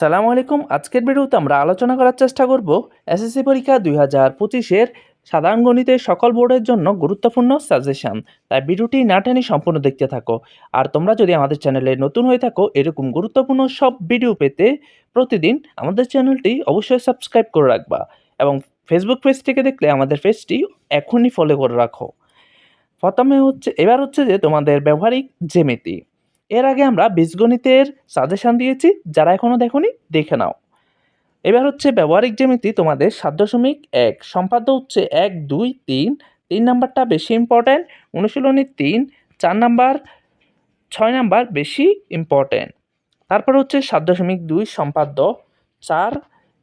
সালামু আলাইকুম। আজকের ভিডিওতে আমরা আলোচনা করার চেষ্টা করব এসএসসি পরীক্ষা দুই হাজার পঁচিশের সাধারণ গণিতের সকল বোর্ডের জন্য গুরুত্বপূর্ণ সাজেশন। তাই ভিডিওটি না টেনে সম্পূর্ণ দেখতে থাকো। আর তোমরা যদি আমাদের চ্যানেলে নতুন হয়ে থাকো, এরকম গুরুত্বপূর্ণ সব ভিডিও পেতে প্রতিদিন আমাদের চ্যানেলটি অবশ্যই সাবস্ক্রাইব করে রাখবা এবং ফেসবুক পেজ থেকে দেখলে আমাদের পেজটি এখনই ফলো করে রাখো। প্রথমে হচ্ছে, এবার হচ্ছে যে তোমাদের ব্যবহারিক জ্যামিতি। এর আগে আমরা বীজগণিতের সাজেশন দিয়েছি, যারা এখনও দেখোনি, দেখে নাও। এবার হচ্ছে ব্যবহারিক জ্যামিতি তোমাদের সাত দশমিক এক। সম্পাদ্য হচ্ছে এক, দুই, তিন। তিন নাম্বারটা বেশি ইম্পর্ট্যান্ট অনুশীলনী তিন। চার নাম্বার, ছয় নাম্বার বেশি ইম্পর্ট্যান্ট তারপর হচ্ছে সাত দশমিক দুই সম্পাদ্য। চার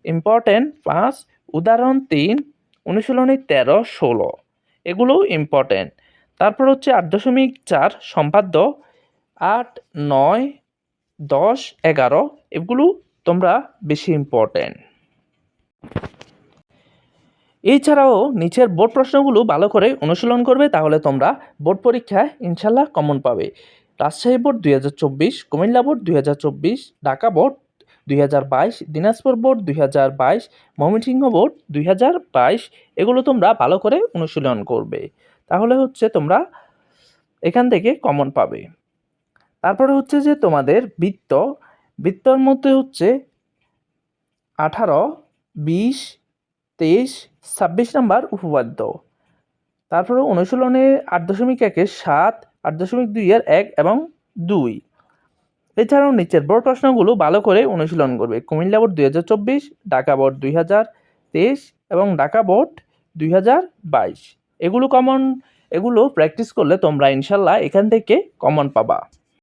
ইম্পর্ট্যান্ট পাঁচ। উদাহরণ তিন, অনুশীলনী তেরো, ষোলো। এগুলোও ইম্পর্ট্যান্ট তারপর হচ্ছে আট দশমিক চার সম্পাদ্য। আট, নয়, দশ, এগারো এগুলো তোমরা বেশি ইম্পর্ট্যান্ট এছাড়াও নিচের বোর্ড প্রশ্নগুলো ভালো করে অনুশীলন করবে, তাহলে তোমরা বোর্ড পরীক্ষায় ইনশাল্লাহ কমন পাবে। রাজশাহী বোর্ড দুই হাজার চব্বিশ, কুমিল্লা বোর্ড দুই হাজার চব্বিশ, ঢাকা বোর্ড দুই হাজার বাইশ, দিনাজপুর বোর্ড দুই হাজার বাইশ, ময়মনসিংহ বোর্ড দুই হাজার বাইশ, এগুলো তোমরা ভালো করে অনুশীলন করবে। তাহলে হচ্ছে তোমরা এখান থেকে কমন পাবে। তারপরে হচ্ছে যে তোমাদের বৃত্ত, বৃত্তর মধ্যে হচ্ছে আঠারো, বিশ, তেইশ, ছাব্বিশ নাম্বার উপপাদ্য। তারপরে অনুশীলনে আট দশমিক একের সাত, আট দশমিক দুইয়ের এক এবং দুই। এছাড়াও নিচের বড় প্রশ্নগুলো ভালো করে অনুশীলন করবে। কুমিল্লা বোর্ড দুই হাজার চব্বিশ, ঢাকা বোর্ড দুই হাজার তেইশ এবং ঢাকা বোর্ড দুই হাজার বাইশ। এগুলো কমন এগুলো প্র্যাকটিস করলে তোমরা ইনশাল্লাহ এখান থেকে কমন পাবা।